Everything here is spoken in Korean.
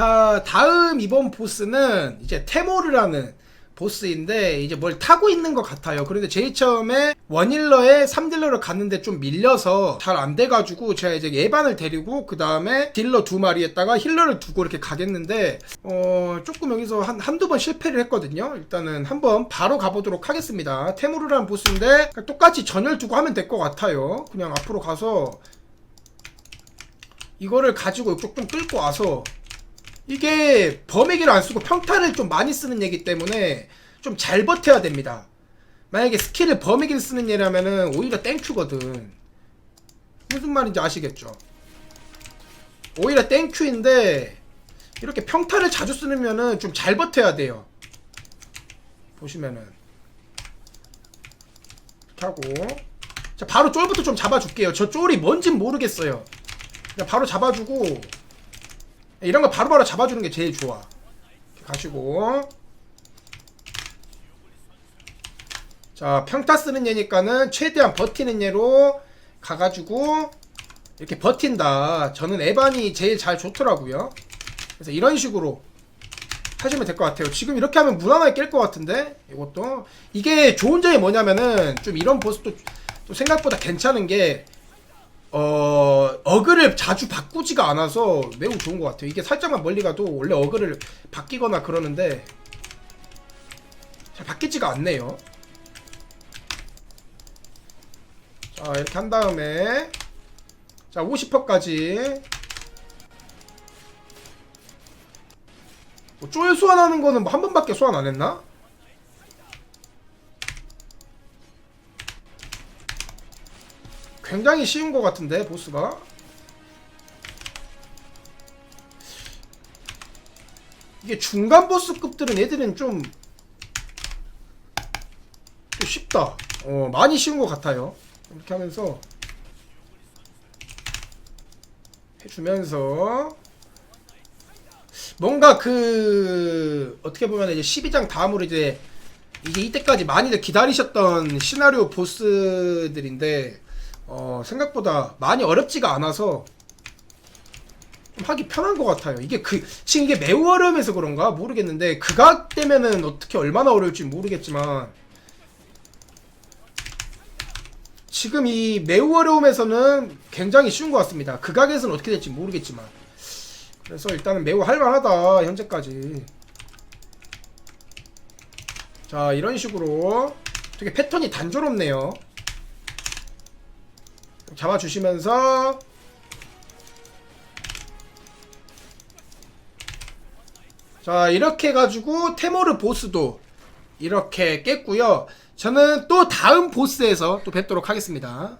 자, 다음 이번 보스는 이제 테모르라는 보스인데 이제 뭘 타고 있는 것 같아요. 그런데 제일 처음에 원힐러에 3딜러를 갔는데 좀 밀려서 잘 안 돼가지고 제가 이제 예반을 데리고 그 다음에 딜러 두 마리에다가 힐러를 두고 이렇게 가겠는데 어 조금 여기서 한 한두 번 실패를 했거든요. 일단은 한번 바로 가보도록 하겠습니다. 테모르라는 보스인데 똑같이 전열 두고 하면 될 것 같아요. 그냥 앞으로 가서 이거를 가지고 좀 끌고 와서 이게 범위기를 안 쓰고 평타를 좀 많이 쓰는 얘기 때문에 좀 잘 버텨야 됩니다. 만약에 스킬을 범위기를 쓰는 얘라면은 오히려 땡큐거든. 무슨 말인지 아시겠죠? 오히려 땡큐인데 이렇게 평타를 자주 쓰면은 좀 잘 버텨야 돼요. 보시면은 이렇게 하고 자 바로 쫄부터 좀 잡아줄게요. 저 쫄이 뭔진 모르겠어요. 그냥 바로 잡아주고 이런 거 바로바로 잡아주는 게 제일 좋아. 가시고. 자, 평타 쓰는 얘니까는 최대한 버티는 얘로 가가지고 이렇게 버틴다. 저는 에반이 제일 잘 좋더라고요. 그래서 이런 식으로 하시면 될 것 같아요. 지금 이렇게 하면 무난하게 깰 것 같은데 이것도 이게 좋은 점이 뭐냐면은 좀 이런 보스도 또 생각보다 괜찮은 게 어, 어그를 자주 바꾸지가 않아서 매우 좋은 것 같아요. 이게 살짝만 멀리 가도 원래 어그를 바뀌거나 그러는데 잘 바뀌지가 않네요. 자, 이렇게 한 다음에 자, 50%까지 뭐, 쫄 소환하는 거는 뭐 한 번밖에 소환 안 했나? 굉장히 쉬운 것 같은데 보스가. 이게 중간 보스급들은 애들은 좀, 좀 쉽다. 어 많이 쉬운 것 같아요. 이렇게 하면서 해주면서 뭔가 그 어떻게 보면 이제 12장 다음으로 이제 이게 이때까지 많이들 기다리셨던 시나리오 보스들인데 어, 생각보다 많이 어렵지가 않아서 좀 하기 편한 것 같아요. 이게 그 지금 이게 매우 어려움에서 그런가 모르겠는데 그각 되면은 어떻게 얼마나 어려울지 모르겠지만 지금 이 매우 어려움에서는 굉장히 쉬운 것 같습니다. 극악에서는 어떻게 될지 모르겠지만 그래서 일단은 매우 할만하다 현재까지 자 이런 식으로 되게 패턴이 단조롭네요. 잡아주시면서 자 이렇게 해가지고 테모르 보스도 이렇게 깼고요. 저는 또 다음 보스에서 또 뵙도록 하겠습니다